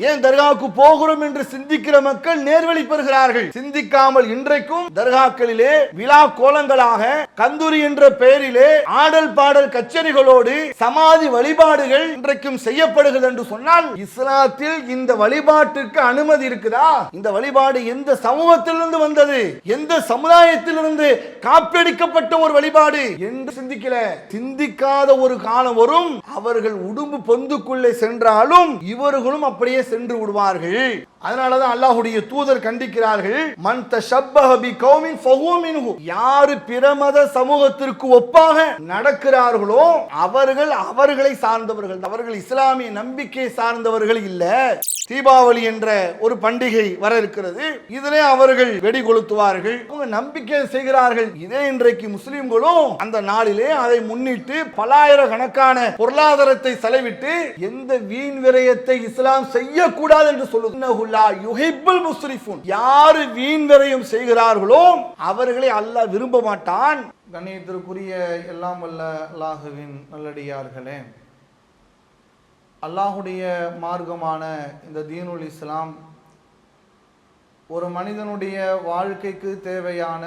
ஏன் தர்காவுக்கு போகிறோம் என்று சிந்திக்கிற மக்கள் நேர்வழி பெறுகிறார்கள் சிந்திக்காமல் இன்றைக்கும் தர்காக்களிலே விழா கோலங்களாக கந்தூரி என்ற பெயரிலே ஆடல் பாடல் கச்சேரிகளோடு சமாதி வழிபாடுகள் இன்றைக்கும் செய்யப்படுகிறது என்று சொன்னால் இஸ்லாத்தில் இந்த வழிபாட்டுக்கு அனுமதி இருக்குதா? இந்த வழிபாடு எந்த சமூகத்திலிருந்து வந்தது? எந்த சமுதாயத்திலிருந்து காப்பீடிக்கப்பட்ட ஒரு வழிபாடு என்று சிந்திக்கல. சிந்திக்காத ஒரு காலம் வரும் அவர்கள் உடும்பு பொந்துக்குள்ளே சென்றாலும் இவர்களும் அப்படியே சென்று விடுவார்கள். அதனாலதான் அல்லாஹுடைய தூதர் கண்டிக்கிறார்கள் மன் தஷப்பஹ கௌமின் ஃபஹுவ யாரு பிரமத சமூகத்திற்கு ஒப்பாக நடக்கிறார்களோ அவர்கள் அவர்களை சார்ந்தவர்கள். அவர்கள் இஸ்லாமிய நம்பிக்கை சார்ந்தவர்கள் இல்ல. தீபாவளி என்ற ஒரு பண்டிகை வர இருக்கிறது. இதிலே அவர்கள் வெடி கொளுத்துவார்கள். அவங்க நம்பிக்கை செய்கிறார்கள். இதே இன்றைக்கு முஸ்லிம்களும் அந்த நாளிலே அதை முன்னிட்டு பல்லாயிரக்கணக்கான பொருளாதாரத்தை செலவிட்டு எந்த வீண் விரயத்தை இஸ்லாம் செய்ய செய்யக்கூடாது என்று சொல்லுது. யுஹிப்புல் முஸ்ரிஃபுன். யாரு வீண் செய்கிறார்களோ அவர்களை அல்லாஹ் விரும்ப மாட்டான். கணியத்திற்குரிய எல்லாம் வல்ல அல்லாஹுவின் நல்லடியார்களே. அல்லாஹுடைய மார்க்கமான இந்த தீனுல் இஸ்லாம் ஒரு மனிதனுடைய வாழ்க்கைக்கு தேவையான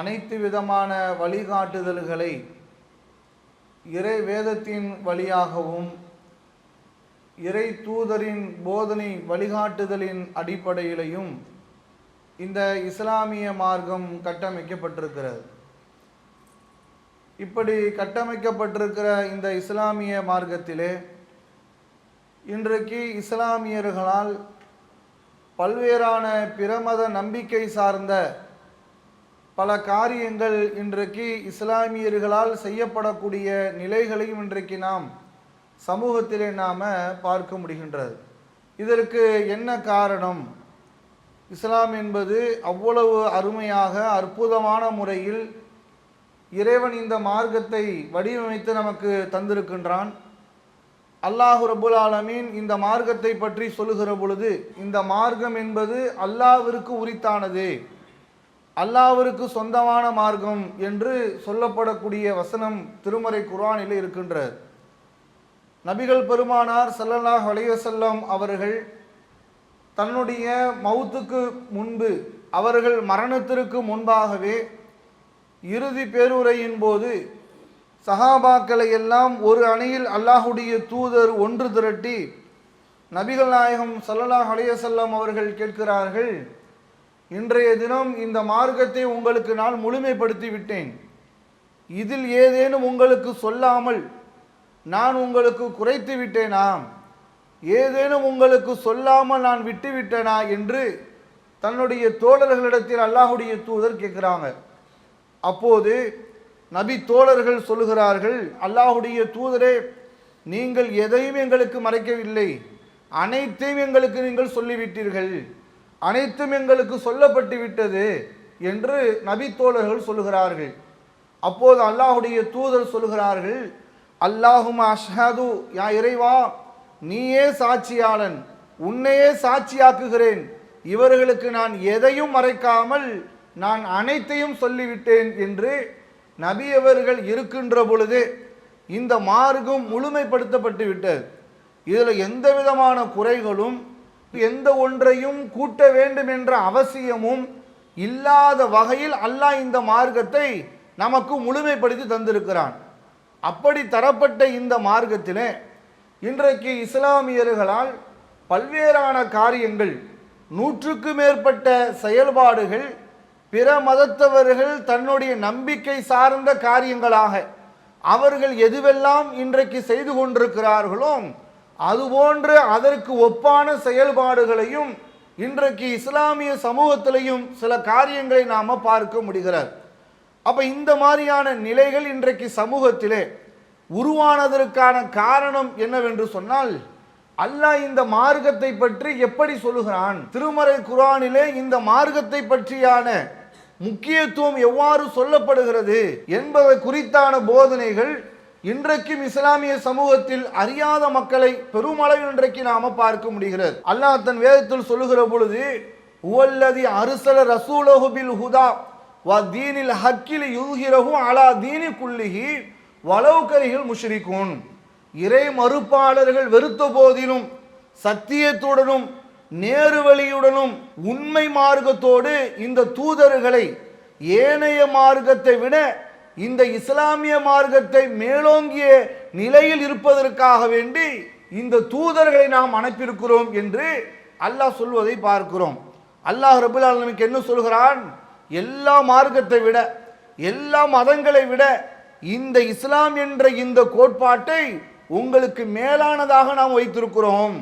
அனைத்து விதமான வழிகாட்டுதல்களை இறை வேதத்தின் வழியாகவும் இறை தூதரின் போதனை வழிகாட்டுதலின் அடிப்படையிலையும் இந்த இஸ்லாமிய மார்க்கம் கட்டமைக்கப்பட்டிருக்கிறது. இப்படி கட்டமைக்கப்பட்டிருக்கிற இந்த இஸ்லாமிய மார்க்கத்திலே இன்றைக்கு இஸ்லாமியர்களால் பல்வேறான பிரமத நம்பிக்கை சார்ந்த பல காரியங்கள் இன்றைக்கு இஸ்லாமியர்களால் செய்யப்படக்கூடிய நிலைகளையும் இன்றைக்கு நாம் சமூகத்திலே நாம் பார்க்க முடிகின்றது. இதற்கு என்ன காரணம்? இஸ்லாம் என்பது அவ்வளவு அருமையாக அற்புதமான முறையில் இறைவன் இந்த மார்க்கத்தை வடிவமைத்து நமக்கு தந்திருக்கின்றான். அல்லாஹு ரபுல் ஆலமீன் இந்த மார்க்கத்தை பற்றி சொல்லுகிற பொழுது இந்த மார்க்கம் என்பது அல்லாவிற்கு உரித்தானது. அல்லாவிற்கு சொந்தமான மார்க்கம் என்று சொல்லப்படக்கூடிய வசனம் திருமறை குர்ஆனில் இருக்கின்றது. நபிகள் பெருமானார் சல்லல்லாஹ் அலைஹி அவர்கள் தன்னுடைய மௌத்துக்கு முன்பு அவர்கள் மரணத்திற்கு முன்பாகவே இறுதி பேருரையின் போது சஹாபாக்களை எல்லாம் ஒரு அணியில் அல்லாஹுடைய தூதர் ஒன்று திரட்டி நபிகள் நாயகம் சல்லல்லாஹ் அலையசல்லம் அவர்கள் கேட்கிறார்கள் இன்றைய தினம் இந்த மார்க்கத்தை உங்களுக்கு நான் முழுமைப்படுத்தி விட்டேன். இதில் ஏதேனும் உங்களுக்கு சொல்லாமல் நான் உங்களுக்கு குறைத்து விட்டேனா ஏதேனும் உங்களுக்கு சொல்லாமல் நான் விட்டு விட்டேனா என்று தன்னுடைய தோழர்களிடத்தில் அல்லாஹுடைய தூதர் கேட்குறாங்க. அப்போது நபி தோழர்கள் சொல்லுகிறார்கள் அல்லாஹுடைய தூதரே நீங்கள் எதையும் எங்களுக்கு மறைக்கவில்லை. அனைத்தையும் எங்களுக்கு நீங்கள் சொல்லிவிட்டீர்கள். அனைத்தும் எங்களுக்கு சொல்லப்பட்டு விட்டது என்று நபி தோழர்கள் சொல்லுகிறார்கள். அப்போது அல்லாஹுடைய தூதர் சொல்லுகிறார்கள் அல்லாஹும் அஷ்ஹது யா இறைவா நீயே சாட்சியாளன் உன்னையே சாட்சியாக்குகிறேன். இவர்களுக்கு நான் எதையும் மறைக்காமல் நான் அனைத்தையும் சொல்லிவிட்டேன் என்று நபியவர்கள் இருக்கின்ற பொழுது இந்த மார்க்கம் முழுமைப்படுத்தப்பட்டு விட்டது. இதில் எந்த விதமான குறைகளும் எந்த ஒன்றையும் கூட்ட வேண்டும் என்ற அவசியமும் இல்லாத வகையில் அல்லாஹ் இந்த மார்க்கத்தை நமக்கு முழுமைப்படுத்தி தந்திருக்கிறான். அப்படி தரப்பட்ட இந்த மார்க்கத்திலே இன்றைக்கு இஸ்லாமியர்களால் பல்வேறான காரியங்கள் நூற்றுக்கு மேற்பட்ட செயல்பாடுகள் பிற மதத்தவர்கள் தன்னுடைய நம்பிக்கை சார்ந்த காரியங்களாக அவர்கள் எதுவெல்லாம் இன்றைக்கு செய்து கொண்டிருக்கிறார்களோ அதுபோன்று அதற்கு ஒப்பான செயல்பாடுகளையும் இன்றைக்கு இஸ்லாமிய சமூகத்திலையும் சில காரியங்களை நாம் பார்க்க முடிகிறது. அப்போ இந்த மாதிரியான நிலைகள் இன்றைக்கு சமூகத்திலே உருவானதற்கான காரணம் என்னவென்று சொன்னால் அல்லாஹ் இந்த மார்க்கத்தை பற்றி எப்படி சொல்லுகிறான்? திருமறை குரானிலே இந்த மார்க்கத்தை பற்றியான முக்கியத்துவம் எவ்வாறு சொல்லப்படுகிறது என்பதை குறித்தான போதனைகள் இன்றைக்கும் இஸ்லாமிய சமூகத்தில் அறியாத மக்களை பெருமளவில் இன்றைக்கு நாம பார்க்க முடிகிறது. அல்லாஹ் தன் வேதத்தில் சொல்லுகிற பொழுது உவல்லதி அருசல ரசூலகுபில் ஹுதா வ தீனில் ஹக்கில் யூகிரகும் அலா தீனி குல்லிஹி வளவுக்கரிகள் முஷ்ரிகூன். இறை மறுப்பாளர்கள் வெறுத்த போதிலும் சத்தியத்துடனும் நேருவழியுடனும் உண்மை மார்க்கத்தோடு இந்த தூதர்களை ஏனைய மார்க்கத்தை விட இந்த இஸ்லாமிய மார்க்கத்தை மேலோங்கிய நிலையில் இருப்பதற்காக வேண்டி இந்த தூதர்களை நாம் அனுப்பியிருக்கிறோம் என்று அல்லாஹ் சொல்வதை பார்க்கிறோம். அல்லாஹ் ரபுல் நமக்கு என்ன சொல்கிறான்? எல்லா மார்க்கத்தை விட எல்லா மதங்களை விட இந்த இஸ்லாம் என்ற இந்த கோட்பாட்டை உங்களுக்கு மேலானதாக நாம் வைத்திருக்கிறோம்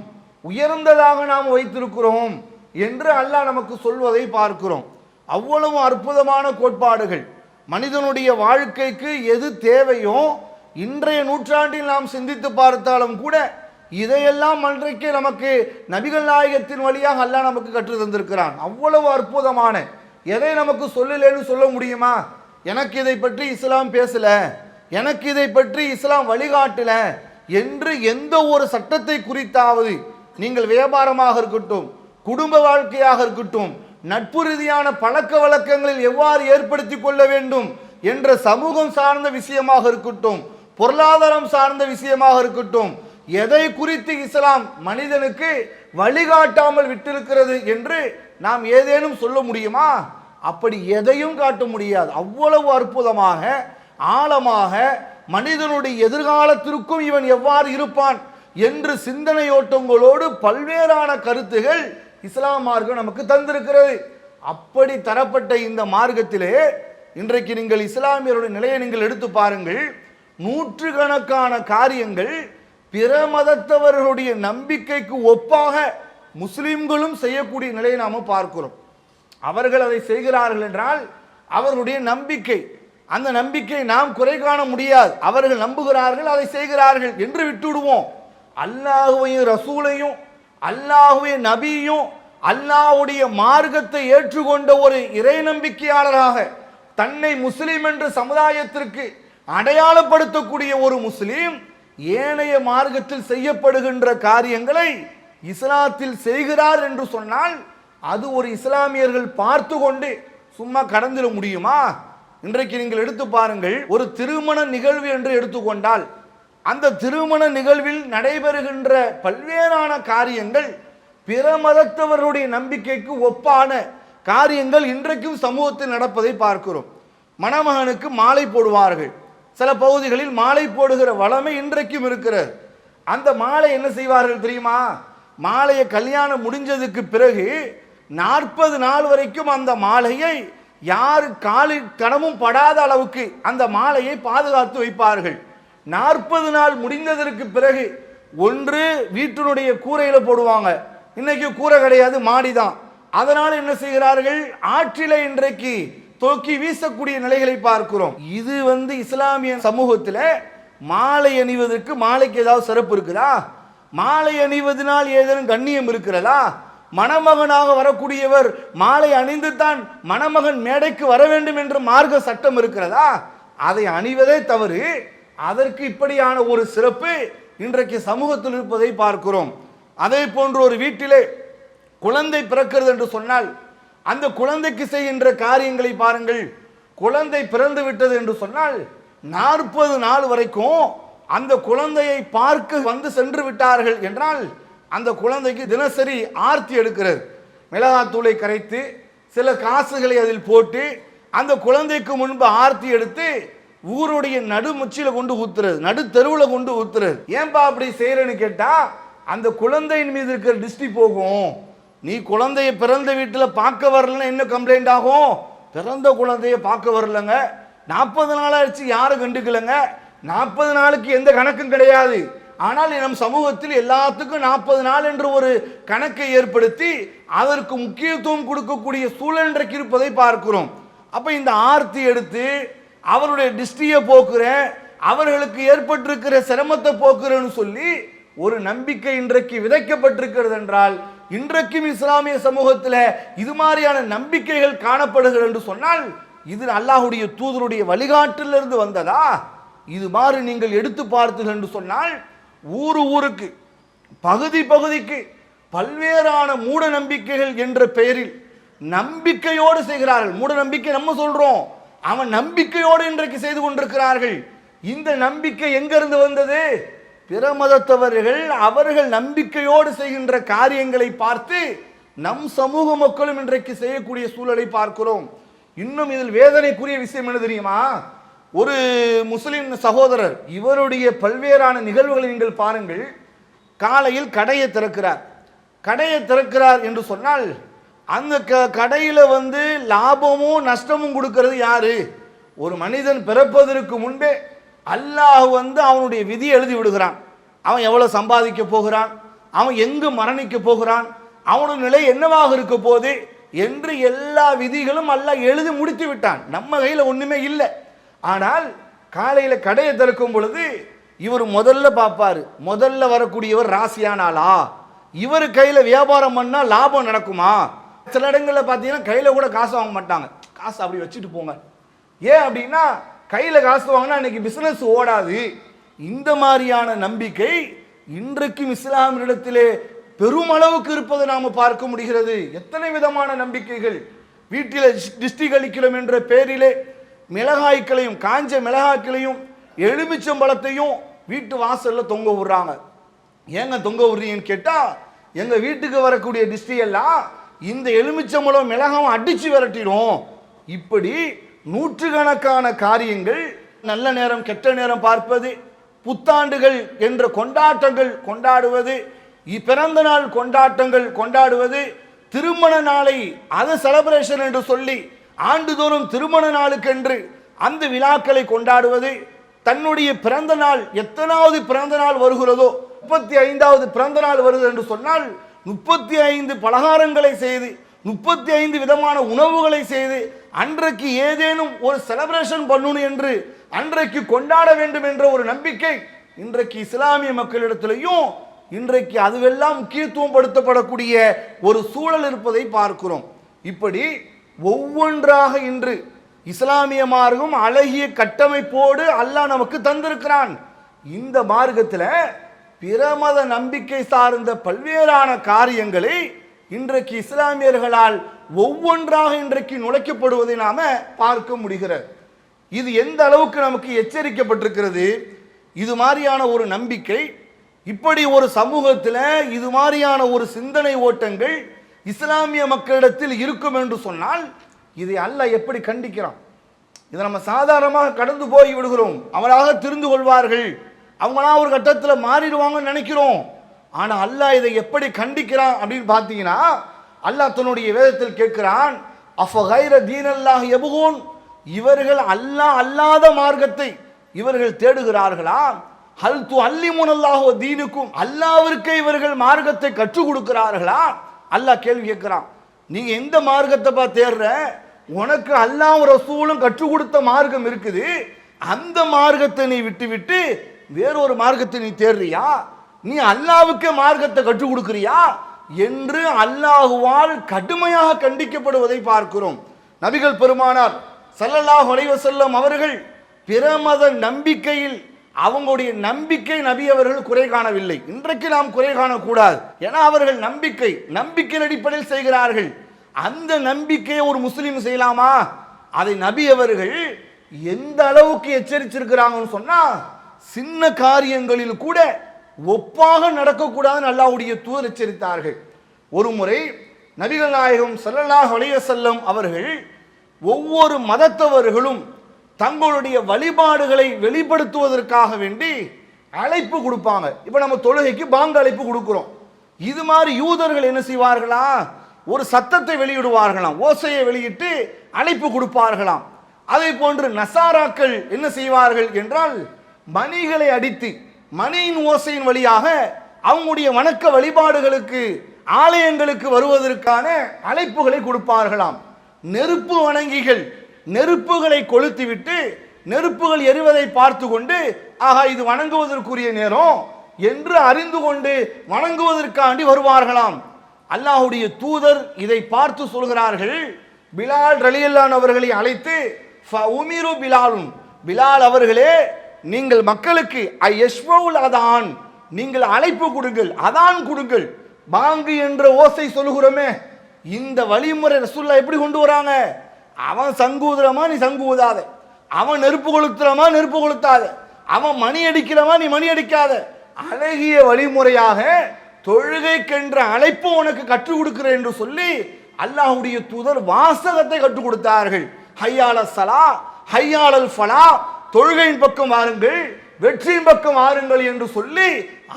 உயர்ந்ததாக நாம் வைத்திருக்கிறோம் என்று அல்லாஹ் நமக்கு சொல்வதை பார்க்கிறோம். அவ்வளவு அற்புதமான கோட்பாடுகள். மனிதனுடைய வாழ்க்கைக்கு எது தேவையோ இன்றைய நூற்றாண்டில் நாம் சிந்தித்து பார்த்தாலும் கூட இதையெல்லாம் அன்றைக்கு நமக்கு நபிகள் நாயகத்தின் வழியாக அல்லாஹ் நமக்கு கற்று தந்திருக்கிறான் அவ்வளவு அற்புதமான எதை நமக்கு சொல்லலேன்னு சொல்ல முடியுமா? எனக்கு இதை பற்றி இஸ்லாம் பேசல. எனக்கு இதை பற்றி இஸ்லாம் வழிகாட்டல என்று எந்த ஒரு சட்டத்தை குறித்தாவது நீங்கள் வியாபாரமாக இருக்கட்டும் குடும்ப வாழ்க்கையாக இருக்கட்டும் நட்பு ரீதியான பழக்க வழக்கங்களில் எவ்வாறு ஏற்படுத்தி கொள்ள வேண்டும் என்ற சமூகம் சார்ந்த விஷயமாக இருக்கட்டும் பொருளாதாரம் சார்ந்த விஷயமாக இருக்கட்டும் எதை குறித்து இஸ்லாம் மனிதனுக்கு வழிகாட்டாமல் விட்டிருக்கிறது என்று நாம் ஏதேனும் சொல்ல முடியுமா? அப்படி எதையும் காட்ட முடியாது. அவ்வளவு அற்புதமாக ஆழமாக மனிதனுடைய எதிர்காலத்திற்கும் இவன் எவ்வாறு இருப்பான் என்று சிந்தனையோட்டங்களோடு பல்வேறான கருத்துகள் இஸ்லாம் மார்க்கம் நமக்கு தந்திருக்கிறது. அப்படி தரப்பட்ட இந்த மார்க்கத்திலே இன்றைக்கு நீங்கள் இஸ்லாமியருடைய நிலையை நீங்கள் எடுத்து பாருங்கள். நூற்றுக்கணக்கான காரியங்கள் பிற மதத்தவர்களுடைய நம்பிக்கைக்கு ஒப்பாக முஸ்லீம்களும் செய்யக்கூடிய நிலையை நாம் பார்க்கிறோம். அவர்கள் அதை செய்கிறார்கள் என்றால் அவர்களுடைய நம்பிக்கை அந்த நம்பிக்கை நாம் குறை காண முடியாது. அவர்கள் நம்புகிறார்கள் அதை செய்கிறார்கள் என்று விட்டுவிடுவோம். அல்லாஹுவையும் ரசூலையும் அல்லாஹுவையும் நபியும் அல்லாஹ்வுடைய மார்க்கத்தை ஏற்றுக்கொண்ட ஒரு இறை நம்பிக்கையாளராக தன்னை முஸ்லீம் என்று சமுதாயத்திற்கு அடையாளப்படுத்தக்கூடிய ஒரு முஸ்லீம் ஏனைய மார்க்கத்தில் செய்யப்படுகின்ற காரியங்களை இஸ்லாத்தில் செய்கிறார் என்று சொன்னால் அது ஒரு இஸ்லாமியர்கள் பார்த்து கொண்டு சும்மா கடந்துட முடியுமா? இன்றைக்கு நீங்கள் எடுத்து பாருங்கள் ஒரு திருமண நிகழ்வு என்று எடுத்துக்கொண்டால் அந்த திருமண நிகழ்வில் நடைபெறுகின்ற பல்வேறான காரியங்கள் பிற மதத்தவர்களுடைய நம்பிக்கைக்கு ஒப்பான காரியங்கள் இன்றைக்கும் சமூகத்தில் நடப்பதை பார்க்கிறோம். மணமகனுக்கு மாலை போடுவார்கள். சில பகுதிகளில் மாலை போடுகிற வளமை இன்றைக்கும் இருக்கிறது. அந்த மாலை என்ன செய்வார்கள் தெரியுமா? மாலையை கல்யாணம் முடிஞ்சதுக்கு பிறகு நாற்பது நாள் வரைக்கும் அந்த மாலையை யார் காலில் கனமும் படாத அளவுக்கு அந்த மாலையை பாதுகாத்து வைப்பார்கள். நாற்பது நாள் முடிந்ததற்கு பிறகு ஒன்று வீட்டினுடைய கூரையில் போடுவாங்க. இன்னைக்கு கூரை கிடையாது மாடி தான். என்ன செய்கிறார்கள்? ஆற்றில இன்றைக்கு தூக்கி வீசக்கூடிய நிலைகளை பார்க்கிறோம். இது வந்து இஸ்லாமிய சமூகத்தில் மாலை அணிவதற்கு மாலைக்கு ஏதாவது சிறப்பு இருக்குதா? மாலை அணிவதனால் ஏதேனும் கண்ணியம் இருக்கிறதா? மணமகனாக வரக்கூடியவர் மாலை அணிந்து தான் மணமகன் மேடைக்கு வர வேண்டும் என்று மார்க்க சட்டம் இருக்கிறதா? அதை அணிவதே தவறு. அதற்கு இப்படியான ஒரு சிறப்பு இன்றைக்கு சமூகத்தில் இருப்பதை பார்க்கிறோம். அதே போன்று ஒரு வீட்டிலே குழந்தை பிறக்கிறது என்று சொன்னால் அந்த குழந்தைக்கு செய்கின்ற காரியங்களை பாருங்கள். குழந்தை பிறந்து விட்டது என்று சொன்னால் நாற்பது நாள் வரைக்கும் அந்த குழந்தையை பார்க்க வந்து சென்று விட்டார்கள் என்றால் அந்த குழந்தைக்கு தினசரி ஆர்த்தி எடுக்கிறது. மிளகாத்தூளை கரைத்து சில காசுகளை அதில் போட்டு அந்த குழந்தைக்கு முன்பு ஆர்த்தி எடுத்து ஊருடைய நடுமுச்சில கொண்டு ஊத்துறது நடு தெருவில் கொண்டு ஊத்துறது. ஏன்பா அப்படி செய்கிறேன்னு கேட்டா அந்த குழந்தையின் மீது இருக்கிற திருஷ்டி போகும். நீ குழந்தைய பிறந்த வீட்டில் பார்க்க வரலன்னா என்ன கம்ப்ளைண்ட் ஆகும்? பிறந்த குழந்தைய பார்க்க வரலங்க. நாற்பது நாள் ஆச்சு யாரும் கண்டுக்கலங்க. நாற்பது நாளுக்கு எந்த கணக்கும் கிடையாது. ஆனால் நம் சமூகத்தில் எல்லாத்துக்கும் நாற்பது நாள் என்று ஒரு கணக்கை ஏற்படுத்தி அதற்கு முக்கியத்துவம் கொடுக்கக்கூடிய சூழல் இன்றைக்கு இருப்பதை பார்க்கிறோம். அப்போ இந்த ஆர்த்தி எடுத்து அவருடைய டிஸ்டியை போக்குற அவர்களுக்கு ஏற்பட்டிருக்கிற சிரமத்தை போக்குறேன்னு சொல்லி ஒரு நம்பிக்கை இன்றைக்கு விதைக்கப்பட்டிருக்கிறது என்றால் இன்றைக்கும் இஸ்லாமிய சமூகத்தில் இது மாதிரியான நம்பிக்கைகள் காணப்படுகிறது என்று சொன்னால் இது அல்லாஹுடைய தூதருடைய வழிகாட்டிலிருந்து வந்ததா? இது மாதிரி நீங்கள் எடுத்து பார்த்தீர்கள் என்று சொன்னால் ஊரு ஊருக்கு பகுதி பகுதிக்கு பல்வேறான மூட நம்பிக்கைகள் என்ற பெயரில் நம்பிக்கையோடு செய்கிறார்கள். மூட நம்பிக்கை நம்ம சொல்றோம். அவன் நம்பிக்கையோடு இன்றைக்கு செய்து கொண்டிருக்கிறார்கள். இந்த நம்பிக்கை எங்கிருந்து வந்தது? பிற மதத்தவர்கள் அவர்கள் நம்பிக்கையோடு செய்கின்ற காரியங்களை பார்த்து நம் சமூக மக்களும் இன்றைக்கு செய்யக்கூடிய சூழலை பார்க்கிறோம். இன்னும் இதில் வேதனைக்குரிய விஷயம் என்ன தெரியுமா? ஒரு முஸ்லிம் சகோதரர் இவருடைய பல்வேறான நிகழ்வுகளை நீங்கள் பாருங்கள். காலையில் கடையை திறக்கிறார். கடையை திறக்கிறார் என்று சொன்னால் அந்த க கடையில் வந்து லாபமும் நஷ்டமும் கொடுக்கறது யாரு? ஒரு மனிதன் பிறப்பதற்கு முன்பே அல்லாஹ் வந்து அவனுடைய விதியை எழுதி விடுகிறான். அவன் எவ்வளோ சம்பாதிக்க போகிறான்? அவன் எங்கு மரணிக்க போகிறான்? அவனுடைய நிலை என்னவாக இருக்க போகுது? என்று எல்லா விதிகளும் அல்லாஹ் எழுதி முடித்து விட்டான். நம்ம கையில் ஒன்றுமே இல்லை. ஆனால் காலையில் கடையை திறக்கும் பொழுது இவர் முதல்ல பார்ப்பாரு. முதல்ல வரக்கூடியவர் ராசியானாலா இவர் கையில் வியாபாரம் பண்ணால் லாபம் நடக்குமா? சில இடங்களில் பார்த்தீங்கன்னா கையில் கூட காசு வாங்க மாட்டாங்க. காசு அப்படி வச்சுட்டு போங்க. ஏன் அப்படின்னா கையில் காசு வாங்கினா இன்னைக்கு பிஸ்னஸ் ஓடாது. இந்த மாதிரியான நம்பிக்கை இன்றைக்கும் இஸ்லாமியிடத்திலே பெருமளவுக்கு இருப்பதை நாம் பார்க்க முடிகிறது. எத்தனை விதமான நம்பிக்கைகள்? வீட்டில் டிஸ்டிக் அளிக்கிறோம் என்ற பேரிலே மிளகாய்களையும் காஞ்ச மிளகாய்களையும் எலுமிச்சம்பழத்தையும் வீட்டு வாசலில் தொங்க விடுறாங்க. ஏங்க தொங்க விடுறீங்கன்னு கேட்டால் எங்கள் வீட்டுக்கு வரக்கூடிய டிஸ்டி எல்லாம் இந்த எலுமிச்சம்பழம் மிளகாவும் அடித்து விரட்டிடும். இப்படி நூற்றுக்கணக்கான காரியங்கள் நல்ல நேரம் கெட்ட நேரம் பார்ப்பது புத்தாண்டுகள் என்ற கொண்டாட்டங்கள் கொண்டாடுவது பிறந்த நாள் கொண்டாட்டங்கள் கொண்டாடுவது திருமண நாளை அதை செலப்ரேஷன் என்று சொல்லி ஆண்டுதோறும் திருமண நாளுக்கென்று அந்த விழாக்களை கொண்டாடுவது தன்னுடைய பிறந்த நாள் எத்தனாவது பிறந்த நாள் வருகிறதோ முப்பத்தி ஐந்தாவது பிறந்த நாள் வருது என்று சொன்னால் முப்பத்தி ஐந்து பலகாரங்களை செய்து முப்பத்தி ஐந்து விதமான உணவுகளை செய்து அன்றைக்கு ஏதேனும் ஒரு செலிப்ரேஷன் பண்ணணும் என்று அன்றைக்கு கொண்டாட வேண்டும் என்ற ஒரு நம்பிக்கை இன்றைக்கு இஸ்லாமிய மக்களிடத்திலையும் இன்றைக்கு அதுவெல்லாம் முக்கியத்துவம் படுத்தப்படக்கூடிய ஒரு சூழல் இருப்பதை பார்க்கிறோம். இப்படி ஒவ்வொன்றாக இன்று இஸ்லாமிய மார்க்கம் அழகிய கட்டமைப்போடு அல்லாஹ் நமக்கு தந்திருக்கிறான். இந்த மார்க்கத்தில் பிரமத நம்பிக்கை சார்ந்த பல்வேறான காரியங்களை இன்றைக்கு இஸ்லாமியர்களால் ஒவ்வொன்றாக இன்றைக்கு நுழைக்கப்படுவதை நாம பார்க்க முடிகிறது. இது எந்த அளவுக்கு நமக்கு எச்சரிக்கப்பட்டிருக்கிறது? இது மாதிரியான ஒரு நம்பிக்கை இப்படி ஒரு சமூகத்தில் இது மாதிரியான ஒரு சிந்தனை ஓட்டங்கள் இஸ்லாமிய மக்களிடத்தில் இருக்கும் என்று சொன்னால் இதை அல்லாஹ் எப்படி கண்டிக்கிறான்? இதை நம்ம சாதாரணமாக கடந்து போய் விடுகிறோம். அவராக தெரிந்து கொள்வார்கள். அவங்களா ஒரு கட்டத்தில் மாறிடுவாங்கன்னு நினைக்கிறோம். ஆனால் அல்லாஹ் இதை எப்படி கண்டிக்கிறான் அப்படின்னு பார்த்தீங்கன்னா அல்லாஹ் தன்னுடைய வேதத்தில் கேட்கிறான் அஃபகைர தீனல்லாஹ் எபுகோன் இவர்கள் அல்லாஹ் அல்லாத மார்க்கத்தை இவர்கள் தேடுகிறார்களா? ஹல் து அல்லிமுனல்லாஹு தீனுக்கும்? அல்லாவிற்கே இவர்கள் மார்க்கத்தை கற்றுக் கொடுக்கிறார்களா? அல்லாஹ் கேள்வி கேட்குறான். நீங்கள் எந்த மார்க்கத்தைப்பா தேடுற உனக்கு அல்லாஹ் ரசூலும் கற்றுக் கொடுத்த மார்க்கம் இருக்குது. அந்த மார்க்கத்தை நீ விட்டு விட்டு வேறொரு மார்க்கத்தை நீ தேடுறியா நீ அல்லாவுக்கே மார்க்கத்தை கற்றுக் கொடுக்குறியா? என்று அல்லாஹுவால் கடுமையாக கண்டிக்கப்படுவதை பார்க்கிறோம். நபிகள் பெருமானார் சல்லல்லாஹ் அலைஹி அவர்கள் பிரமத நம்பிக்கையில் அவங்களுடைய நம்பிக்கை நபி அவர்கள் குறை காணவில்லை. இன்றைக்கு நாம் குறை காணக்கூடாது. ஏன்னா அவர்கள் நம்பிக்கை நம்பிக்கையின் அடிப்படையில் செய்கிறார்கள். அந்த நம்பிக்கையை ஒரு முஸ்லீம் செய்யலாமா? அதை நபி அவர்கள் எந்த அளவுக்கு எச்சரிச்சிருக்கிறாங்கன்னு சொன்னால் சின்ன காரியங்களில் கூட ஒப்பாக நடக்கக்கூடாதுன்னு அல்லாவுடைய தூதர் எச்சரித்தார்கள். ஒரு முறை நபிகள் நாயகம் ஸல்லல்லாஹு அலைஹி அவர்கள் ஒவ்வொரு மதத்தவர்களும் தங்களுடைய வழிபாடுகளை வெளிப்படுத்துவதற்காக வேண்டி அழைப்பு கொடுப்பாங்க. இப்போ நம்ம தொழுகைக்கு பாங்க அழைப்பு கொடுக்குறோம். இது மாதிரி யூதர்கள் என்ன செய்வார்களா? ஒரு சத்தத்தை வெளியிடுவார்களாம். ஓசையை வெளியிட்டு அழைப்பு கொடுப்பார்களாம். அதை போன்று நசாராக்கள் என்ன செய்வார்கள் என்றால் மணிகளை அடித்து மணியின் ஓசையின் வழியாக அவங்களுடைய வணக்க வழிபாடுகளுக்கு ஆலயங்களுக்கு வருவதற்கான அழைப்புகளை கொடுப்பார்களாம். நெருப்பு வணங்கிகள் நெருப்புகளை கொளுத்திவிட்டு நெருப்புகள் எரிவதை பார்த்து கொண்டு ஆகா இது வணங்குவதற்குரிய நேரம் என்று அறிந்து கொண்டு வணங்குவதற்காண்டி வருவார்களாம். அல்லாஹுடைய தூதர் இதை பார்த்து சொல்கிறார்கள். பிலால் ரலியல்லான் அவர்களை அழைத்து உமிரு பிலாலும் பிலால் அவர்களே நீங்கள் மக்களுக்கு ஐ யஷ்வவுல் அதான். நீங்கள் அழைப்பு கொடுங்கள் அதான் கொடுங்கள். பாங்கு என்ற ஓசை சொல்லுகிறோமே இந்த வழிமுறை ரசூல்லா எப்படி கொண்டு வராங்க? அவன் சங்கூதுறமா நீ சங்கு ஊதாத அவன் நெருப்பு கொளுத்துறமா நெருப்பு கொளுத்தாத. அவன் மணி அடிக்கிறமா நீ மணி அடிக்காத. அழகிய வழிமுறையாக தொழுகைக்கென்ற அழைப்பு உனக்கு கற்றுக் கொடுக்கிறேன் என்று சொல்லி அல்லாஹுடைய தூதர் வாசகத்தை கற்றுக் கொடுத்தார்கள். ஹையால சலா ஹையாளல் ஃபலா தொழுகையின் பக்கம் வாருங்கள் வெற்றியின் பக்கம் வாருங்கள் என்று சொல்லி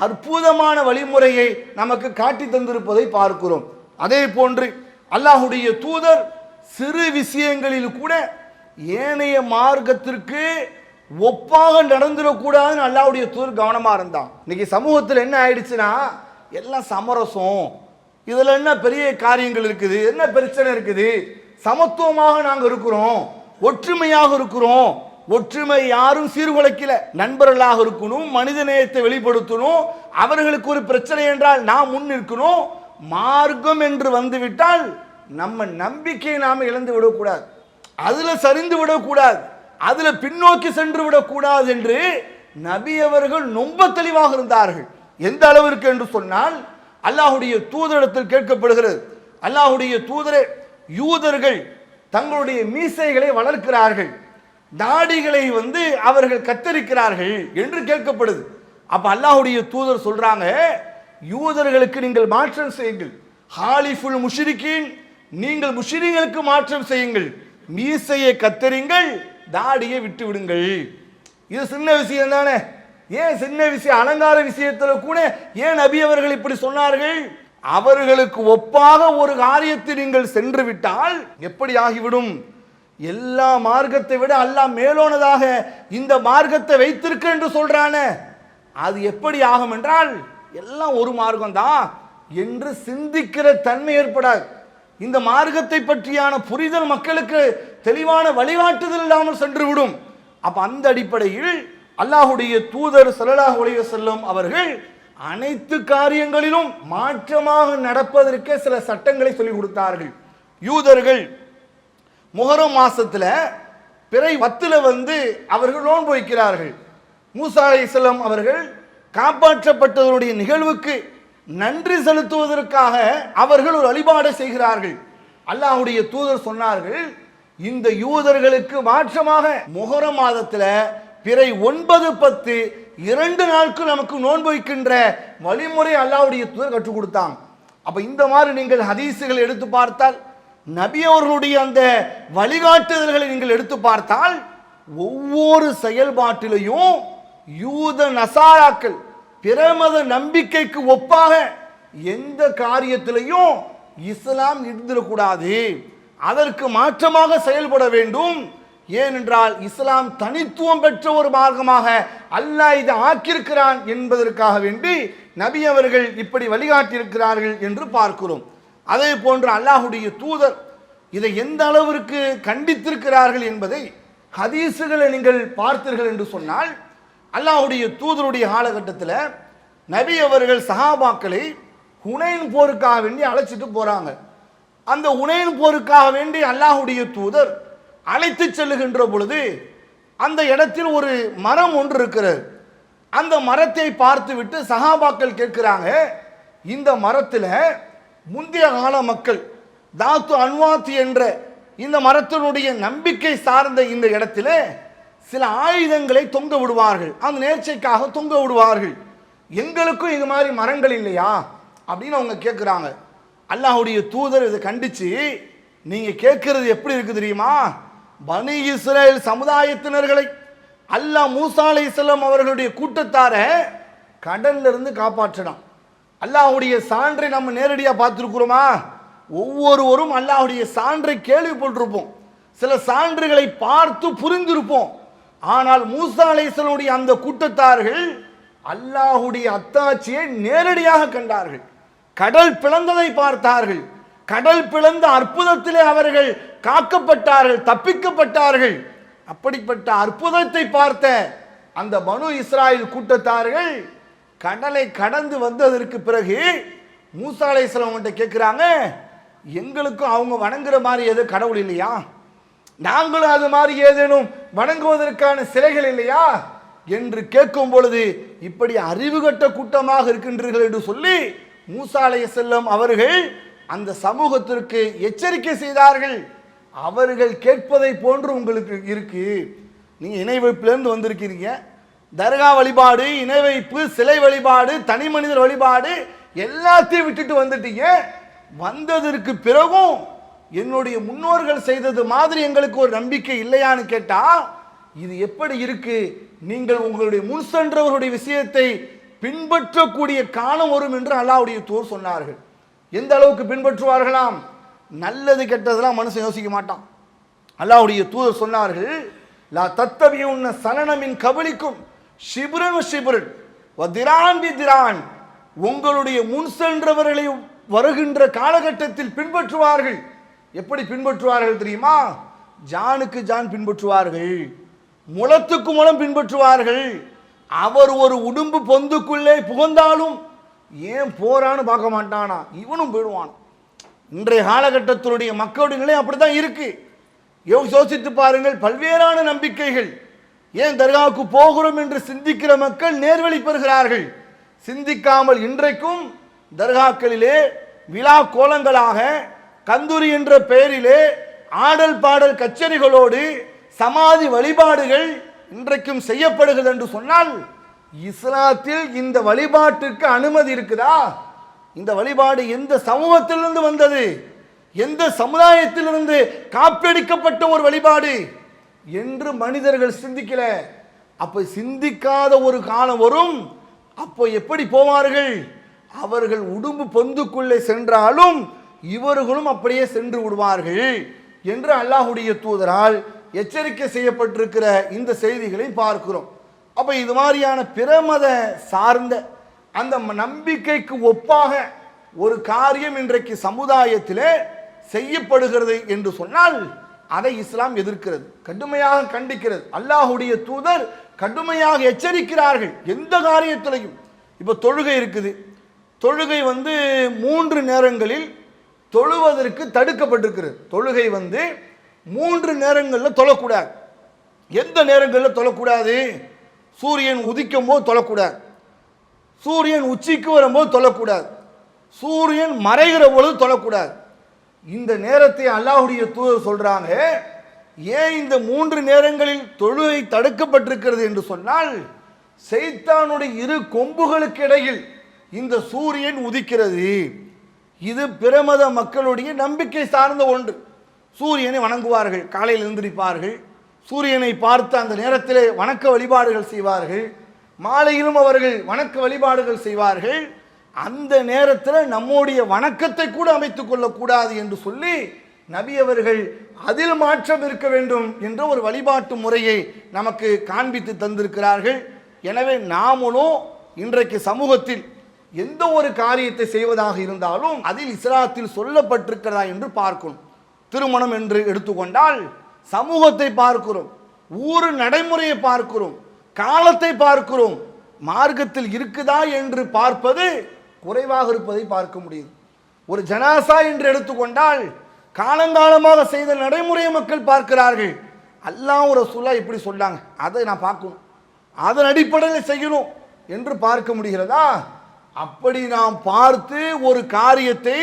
அற்புதமான வழிமுறையை நமக்கு காட்டி தந்திருப்பதை பார்க்கிறோம். அதே போன்று அல்லாஹுடைய தூதர் சிறு விஷயங்களில் கூட ஏனைய மார்க்கத்திற்கு ஒப்பாக நடந்துடக்கூடாதுன்னு அல்லாவுடைய தூர் கவனமாக இருந்தான். இன்னைக்கு சமூகத்தில் என்ன ஆயிடுச்சுன்னா எல்லாம் சமரசம். இதில் என்ன பெரிய காரியங்கள் இருக்குது? என்ன பிரச்சனை இருக்குது? சமத்துவமாக நாங்கள் இருக்கிறோம். ஒற்றுமையாக இருக்கிறோம். ஒற்றுமை யாரும் சீர்குலைக்கல. நண்பர்களாக இருக்கணும் மனித நேயத்தை வெளிப்படுத்தணும். அவர்களுக்கு ஒரு பிரச்சனை என்றால் நாம் முன் நிற்கணும். மார்க்கம் என்று வந்துவிட்டால் நம்ம நம்பிக்கையை நாம் இழந்து விடக்கூடாது. அதில் சரிந்து விடக்கூடாது. அதில் பின்னோக்கி சென்று விடக்கூடாது என்று நபி அவர்கள் ரொம்ப தெளிவாக இருந்தார்கள். எந்த அளவிற்கு என்று சொன்னால் அல்லாஹுடைய தூதரிடத்தில் கேட்கப்படுகிறது. அல்லாஹுடைய தூதரே யூதர்கள் தங்களுடைய மீசைகளை வளர்க்கிறார்கள். தாடிகளை வந்து அவர்கள் கத்தரிக்கிறார்கள் என்று கேட்கப்படுது. அப்போ அல்லாஹுடைய தூதர் சொல்றாங்க யூதர்களுக்கு நீங்கள் மாற்றம் செய்யுங்கள். ஹாலிஃபுல் முஷிரிக்கின் நீங்கள் முஷ்ரிகளுக்கு மாற்றம் செய்யுங்கள். மீசையை கத்தரிங்கள் தாடியை விட்டு விடுங்கள் இது சின்ன விஷயம் தானே? ஏன் சின்ன விஷயம் அலங்கார விஷயத்தில் கூட ஏன் நபி அவர்கள் இப்படி சொன்னார்கள்? அவர்களுக்கு ஒப்பாக ஒரு காரியத்தை நீங்கள் சென்று விட்டால் எப்படி ஆகிவிடும் எல்லா மார்க்கத்தை விட அல்லாஹ் மேலோனதாக இந்த மார்க்கத்தை வைத்திருக்க என்று சொல்றானே. அது எப்படி ஆகும் என்றால் எல்லாம் ஒரு மார்க்கம் தான் என்று சிந்திக்கிற தன்மை ஏற்படாது. இந்த மார்க்கத்தை பற்றியான புரிதல் மக்களுக்கு தெளிவான வழிகாட்டுதல் இல்லாமல் சென்றுவிடும். அப்ப அந்த அடிப்படையில் அல்லாஹுடைய தூதர் ஸல்லல்லாஹு உலக செல்லும் அவர்கள் அனைத்து காரியங்களிலும் மாற்றமாக நடப்பதற்கே சில சட்டங்களை சொல்லிக் கொடுத்தார்கள். யூதர்கள் முஹரம் மாசத்துல பிறை பத்துல வந்து அவர்கள் நோன்பு வைக்கிறார்கள். மூசா அலைஹிஸ்ஸலாம் அவர்கள் காப்பாற்றப்பட்டதனுடைய நிகழ்வுக்கு நன்றி செலுத்துவதற்காக அவர்கள் ஒரு வழிபாடை செய்கிறார்கள். அல்லாஹுடைய தூதர் சொன்னார்கள் இந்த யூதர்களுக்கு மாற்றமாக முகர மாதத்தில் பிறை ஒன்பது பத்து இரண்டு நாட்கள் நமக்கு நோன்பு வைக்கின்ற வழிமுறை அல்லாவுடைய தூதர் கற்றுக் கொடுத்தாங்க அப்ப இந்த மாதிரி நீங்கள் ஹதீஸுகளை எடுத்து பார்த்தால் நபி அவர்களுடைய அந்த வழிகாட்டுதல்களை நீங்கள் எடுத்து பார்த்தால் ஒவ்வொரு செயல்பாட்டிலையும் யூத நசாராக்கள் பிரமத நம்பிக்கைக்கு ஒப்பாக எந்த காரியத்திலையும் இஸ்லாம் இருந்திடக்கூடாது. அதற்கு மாற்றமாக செயல்பட வேண்டும். ஏனென்றால் இஸ்லாம் தனித்துவம் பெற்ற ஒரு மார்க்கமாக அல்லாஹ் இதை ஆக்கியிருக்கிறான் என்பதற்காக வேண்டி நபி அவர்கள் இப்படி வழிகாட்டியிருக்கிறார்கள் என்று பார்க்கிறோம். அதே போன்று அல்லாஹுடைய தூதர் இதை எந்த அளவிற்கு கண்டித்திருக்கிறார்கள் என்பதை ஹதீசுகளை நீங்கள் பார்த்தீர்கள் என்று சொன்னால் அல்லாஹுடைய தூதருடைய காலகட்டத்தில் நபி அவர்கள் சஹாபாக்களை ஹுனைன் போருக்காக வேண்டி அழைச்சிட்டு போகிறாங்க அந்த உனைன் போருக்காக வேண்டி அல்லாஹுடைய தூதர் அழைத்து செல்லுகின்ற பொழுது அந்த இடத்தில் ஒரு மரம் ஒன்று இருக்கிறது. அந்த மரத்தை பார்த்து விட்டு சஹாபாக்கள் கேட்குறாங்க இந்த மரத்தில் முந்தைய கால மக்கள் தாத்து அன்வாத்து என்ற இந்த மரத்தினுடைய நம்பிக்கை சார்ந்த இந்த இடத்துல சில ஆயுதங்களை தொங்க விடுவார்கள். அந்த நேர்ச்சைக்காக தொங்க விடுவார்கள். எங்களுக்கும் இது மாதிரி மரங்கள் இல்லையா? அப்படின்னு அவங்க கேட்குறாங்க அல்லாஹுடைய தூதர் இதை கண்டிச்சு நீங்கள் கேட்குறது எப்படி இருக்குது தெரியுமா? பனி இஸ்ரேல் சமுதாயத்தினர்களை அல்லாஹ் மூசா அலைஹிஸ்ஸலாம் அவர்களுடைய கூட்டத்தாரை கடல்ல இருந்து காப்பாற்றணும் அல்லாஹுடைய சான்றை நம்ம நேரடியாக பார்த்துருக்குறோமா? ஒவ்வொருவரும் அல்லாஹுடைய சான்றை கேள்விப்பட்டிருப்போம். சில சான்றுகளை பார்த்து புரிந்திருப்போம். ஆனால் மூசா அலைசனுடைய அந்த கூட்டத்தார்கள் அல்லாஹுடைய அத்தாட்சியை நேரடியாக கண்டார்கள். கடல் பிளந்ததை பார்த்தார்கள். கடல் பிளந்த அற்புதத்திலே அவர்கள் காக்கப்பட்டார்கள் தப்பிக்கப்பட்டார்கள். அப்படிப்பட்ட அற்புதத்தை பார்த்த அந்த பனு இஸ்ராயல் கூட்டத்தார்கள் கடலை கடந்து வந்ததற்கு பிறகு மூசா அலைஹிஸ்ஸலாம் கேட்குறாங்க எங்களுக்கும் அவங்க வணங்குற மாதிரி எதுவும் கடவுள் இல்லையா? நாங்களும் அது மாதிரி ஏதேனும் வணங்குவதற்கான சிலைகள் இல்லையா? என்று கேட்கும் பொழுது இப்படி அறிவுகட்ட கூட்டமாக இருக்கின்றீர்கள் என்று சொல்லி மூசா செல்லும் அவர்கள் அந்த சமூகத்திற்கு எச்சரிக்கை செய்தார்கள். அவர்கள் கேட்பதை போன்று உங்களுக்கு இருக்கு. நீங்க இணை வைப்பிலேருந்து வந்திருக்கிறீங்க. தர்கா வழிபாடு இணை வைப்பு சிலை வழிபாடு தனி மனிதர் வழிபாடு எல்லாத்தையும் விட்டுட்டு வந்துட்டீங்க. வந்ததற்கு பிறகும் என்னுடைய முன்னோர்கள் செய்தது மாதிரி எங்களுக்கு ஒரு நம்பிக்கை இல்லையான்னு கேட்டா இது எப்படி இருக்கு? நீங்கள் உங்களுடைய முன் சென்றவருடைய விஷயத்தை பின்பற்றக்கூடிய காலம் வரும் என்று அல்லாவுடைய தூர் சொன்னார்கள். எந்த அளவுக்கு பின்பற்றுவார்களாம்? நல்லது கெட்டதெல்லாம் மனுஷன் யோசிக்க மாட்டான். அல்லாவுடைய தூதர் சொன்னார்கள் லா தத்தவிய உன்ன சலனமின் கபலிக்கும் ஷிபுரன் ஷிபுரன் திரான் பி திரான். உங்களுடைய முன் சென்றவர்களை வருகின்ற காலகட்டத்தில் பின்பற்றுவார்கள். எப்படி பின்பற்றுவார்கள் தெரியுமா? ஜானுக்கு ஜான் பின்பற்றுவார்கள் முளத்துக்கு முளம் பின்பற்றுவார்கள். அவர் ஒரு உடும்பு பொந்துக்குள்ளே புகுந்தாலும் ஏன் போறான்னு பார்க்க மாட்டானா? இவனும் போயிடுவான். இன்றைய காலகட்டத்தினுடைய மக்களுடைய நிலை அப்படிதான் இருக்கு. யோசித்து பாருங்கள் பல்வேறான நம்பிக்கைகள். ஏன் தர்காவுக்கு போகிறோம் என்று சிந்திக்கிற மக்கள் நேர்வழி பெறுகிறார்கள். சிந்திக்காமல் இன்றைக்கும் தர்காக்களிலே விழா கோலங்களாக கந்தூரி என்ற பெயரிலே ஆடல் பாடல் கச்சேரிகளோடு சமாதி வழிபாடுகள் இன்றைக்கும் செய்யப்படுகிறது என்று சொன்னால் இஸ்லாத்தில் இந்த வழிபாட்டுக்கு அனுமதி இருக்குதா? இந்த வழிபாடு எந்த சமூகத்திலிருந்து வந்தது? எந்த சமுதாயத்திலிருந்து காப்பியடிக்கப்பட்ட ஒரு வழிபாடு என்று மனிதர்கள் சிந்திக்கல. அப்ப சிந்திக்காத ஒரு காலம் வரும். அப்போ எப்படி போவார்கள்? அவர்கள் உடும்பு பொந்துக்குள்ளே சென்றாலும் இவர்களும் அப்படியே சென்று விடுவார்கள் என்று அல்லாஹுடைய தூதரால் எச்சரிக்கை செய்யப்பட்டிருக்கிற இந்த செய்திகளை பார்க்கிறோம். அப்போ இது மாதிரியான பிரமத சார்ந்த அந்த நம்பிக்கைக்கு ஒப்பாக ஒரு காரியம் இன்றைக்கு சமுதாயத்திலே செய்யப்படுகிறது என்று சொன்னால் அதை இஸ்லாம் எதிர்க்கிறது. கடுமையாக கண்டிக்கிறது. அல்லாஹுடைய தூதர் கடுமையாக எச்சரிக்கிறார்கள். எந்த காரியத்திலையும். இப்போ தொழுகை இருக்குது. தொழுகை வந்து மூன்று நேரங்களில் தொழுவதற்கு தடுக்கப்பட்டிருக்கிறது. தொழுகை வந்து மூன்று நேரங்களில் தொழக்கூடாது. எந்த நேரங்களில் தொழக்கூடாது? சூரியன் உதிக்கும் போது தொழக்கூடாது. சூரியன் உச்சிக்கு வரும்போது தொழக்கூடாது. சூரியன் மறைகிற பொழுது தொழக்கூடாது. இந்த நேரத்தை அல்லாஹுடைய தூதர் சொல்கிறாங்க ஏன் இந்த மூன்று நேரங்களில் தொழுகை தடுக்கப்பட்டிருக்கிறது என்று சொன்னால் செய்தானுடைய இரு கொம்புகளுக்கு இடையில் இந்த சூரியன் உதிக்கிறது. இது பிரமத மக்களுடைய நம்பிக்கை சார்ந்த ஒன்று. சூரியனை வணங்குவார்கள் காலையில் எழுந்திருப்பார்கள். சூரியனை பார்த்து அந்த நேரத்திலே வணக்க வழிபாடுகள் செய்வார்கள். மாலையிலும் அவர்கள் வணக்க வழிபாடுகள் செய்வார்கள். அந்த நேரத்தில் நம்முடைய வணக்கத்தை கூட அமைத்துக் கொள்ளக்கூடாது என்று சொல்லி நபி அவர்கள் அதில் மாற்றம் இருக்க வேண்டும் என்ற ஒரு வழிபாட்டு முறையை நமக்கு காண்பித்து தந்திருக்கிறார்கள். எனவே நாமளும் இன்றைக்கு சமூகத்தில் எந்த ஒரு காரியத்தை செய்வதாக இருந்தாலும் அதில் இஸ்லாத்தில் சொல்லப்பட்டிருக்கிறதா என்று பார்க்கணும். திருமணம் என்று எடுத்துக்கொண்டால் சமூகத்தை பார்க்கிறோம் ஊர் நடைமுறையை பார்க்கிறோம் காலத்தை பார்க்கிறோம். மார்க்கத்தில் இருக்குதா என்று பார்ப்பது குறைவாக இருப்பதை பார்க்க முடியுது ஒரு ஜனாசா என்று எடுத்துக்கொண்டால் காலங்காலமாக செய்த நடைமுறையை மக்கள் பார்க்கிறார்கள். அல்லாஹ் ஒரு சொல்லா இப்படி சொன்னாங்க. அதை நான் பார்க்கணும். அதன் அடிப்படையில் செய்யணும் என்று பார்க்க முடிகிறதா? அப்படி நாம் பார்த்து ஒரு காரியத்தை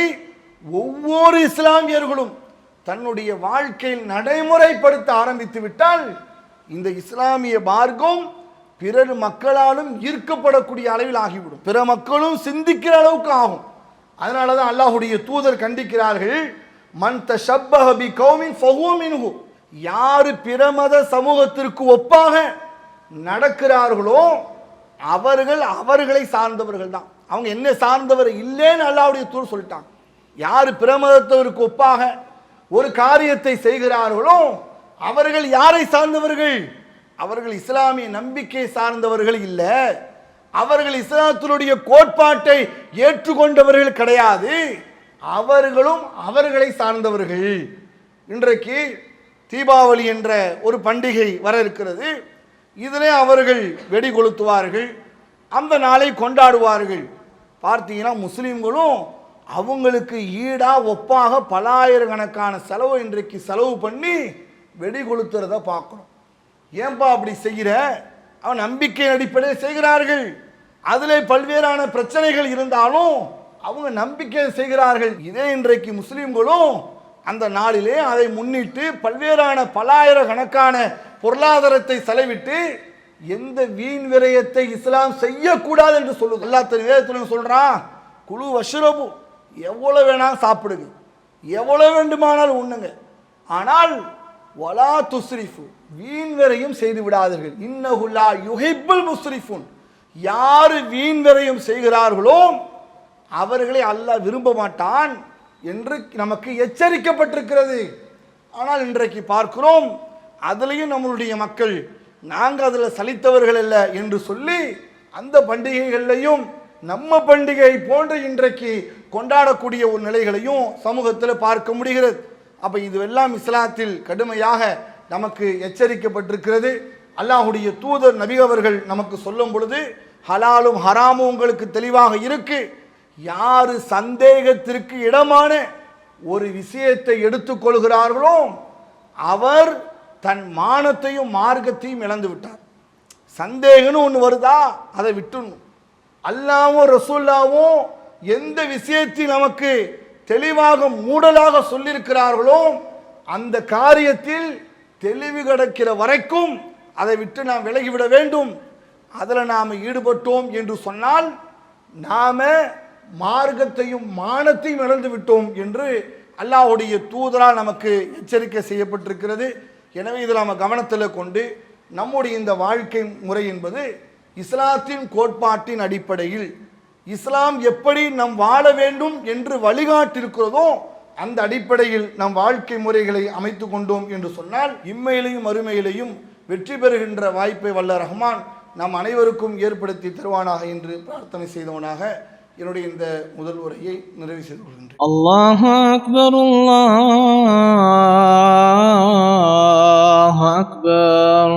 ஒவ்வொரு இஸ்லாமியர்களும் தன்னுடைய வாழ்க்கையில் நடைமுறைப்படுத்த ஆரம்பித்து விட்டால் இந்த இஸ்லாமிய மார்க்கம் பிறர் மக்களாலும் ஈர்க்கப்படக்கூடிய அளவில் ஆகிவிடும். பிற மக்களும் சிந்திக்கிற அளவுக்கு ஆகும். அதனால தான் அல்லாஹுடைய தூதர் கண்டிக்கிறார்கள் மன் தஷப்பஹபி கௌமின் ஃபஹுவ யார் யாரு பிரமத சமூகத்திற்கு ஒப்பாக நடக்கிறார்களோ அவர்கள் அவர்களை சார்ந்தவர்கள் தான் அவங்க என்ன சார்ந்தவர் இல்லைன்னு அல்லாவுடைய தூர் சொல்லிட்டாங்க யார் பிரமதத்தவருக்கு ஒப்பாக ஒரு காரியத்தை செய்கிறார்களோ அவர்கள் யாரை சார்ந்தவர்கள்? அவர்கள் இஸ்லாமிய நம்பிக்கை சார்ந்தவர்கள் இல்லை. அவர்கள் இஸ்லாத்தினுடைய கோட்பாட்டை ஏற்றுக்கொண்டவர்கள் கிடையாது. அவர்களும் அவர்களை சார்ந்தவர்கள். இன்றைக்கு தீபாவளி என்ற ஒரு பண்டிகை வர இருக்கிறது. இதிலே அவர்கள் வெடி கொளுத்துவார்கள். அந்த நாளை கொண்டாடுவார்கள். பார்த்தீங்கன்னா முஸ்லீம்களும் அவங்களுக்கு ஈடாக ஒப்பாக பலாயிரக்கணக்கான செலவு இன்றைக்கு செலவு பண்ணி வெடி கொளுத்துறத பார்க்குறோம் ஏன்பா அப்படி செய்கிற? அவன் நம்பிக்கை அடிப்படையில் செய்கிறார்கள். அதில் பல்வேறான பிரச்சனைகள் இருந்தாலும் அவங்க நம்பிக்கை செய்கிறார்கள். இதே இன்றைக்கு முஸ்லீம்களும் அந்த நாளிலே அதை முன்னிட்டு பல்வேறான பலாயிரக்கணக்கான பொருளாதாரத்தை செலவிட்டு எந்த வீண் விரயத்தை இஸ்லாம் செய்யக்கூடாது என்று சொல்லுது. அல்லா தன் சொல்கிறான் குழு வஷ்ரபு எவ்வளோ வேணாலும் சாப்பிடுங்க. எவ்வளோ வேண்டுமானாலும் உண்ணுங்க. ஆனால் வலா துஸ்ரிஃபு வீண் விரையும் செய்து விடாதீர்கள். இன்னகுல்லா யுஹிப்புல் முஸ்ரிஃபுன். யார் வீண் விரையும் செய்கிறார்களோ அவர்களை அல்லாஹ் விரும்ப மாட்டான் என்று நமக்கு எச்சரிக்கப்பட்டிருக்கிறது. ஆனால் இன்றைக்கு பார்க்கிறோம் அதுலேயும் நம்மளுடைய மக்கள் நாங்கள் அதில் சலித்தவர்கள் அல்ல என்று சொல்லி அந்த பண்டிகைகள்லையும் நம்ம பண்டிகை போன்ற இன்றைக்கு கொண்டாடக்கூடிய ஒரு நிலைகளையும் சமூகத்தில் பார்க்க முடிகிறது. அப்போ இதுவெல்லாம் இஸ்லாத்தில் கடுமையாக நமக்கு எச்சரிக்கப்பட்டிருக்கிறது. அல்லாஹுடைய தூதர் நபிகவர்கள் நமக்கு சொல்லும் பொழுது ஹலாலும் ஹராமும் உங்களுக்கு தெளிவாக இருக்கு. யாரு சந்தேகத்திற்கு இடமான ஒரு விஷயத்தை எடுத்துக்கொள்கிறார்களோ அவர் தன் மானத்தையும் மார்க்கத்தையும் இழந்து விட்டார். சந்தேகம்னு ஒன்று வருதா? அதை விட்டுணும். அல்லாவும் ரசூல்லாவும் எந்த விஷயத்தில் நமக்கு தெளிவாக மூடலாக சொல்லியிருக்கிறார்களோ அந்த காரியத்தில் தெளிவு கிடைக்கிற வரைக்கும் அதை விட்டு நாம் விலகிவிட வேண்டும். அதில் நாம் ஈடுபட்டோம் என்று சொன்னால் நாம மார்க்கத்தையும் மானத்தையும் இழந்து விட்டோம் என்று அல்லாஹ்வுடைய தூதரால் நமக்கு எச்சரிக்கை செய்யப்பட்டிருக்கிறது. எனவே இதில் நம்ம கவனத்தில் கொண்டு நம்முடைய இந்த வாழ்க்கை முறை என்பது இஸ்லாத்தின் கோட்பாட்டின் அடிப்படையில் இஸ்லாம் எப்படி நம் வாழ வேண்டும் என்று வழிகாட்டிருக்கிறதோ அந்த அடிப்படையில் நம் வாழ்க்கை முறைகளை அமைத்து கொண்டோம் என்று சொன்னால் இம்மையிலையும் மறுமையிலையும் வெற்றி பெறுகின்ற வாய்ப்பை வல்ல ரஹ்மான் நம் அனைவருக்கும் ஏற்படுத்தி தருவானாக என்று பிரார்த்தனை செய்தவனாக என்னுடைய இந்த முதல் உரையை நிறைவு செய்து கொள்கின்றேன். அல்லாஹ் அக்பர் அல்லாஹ் அக்பர்.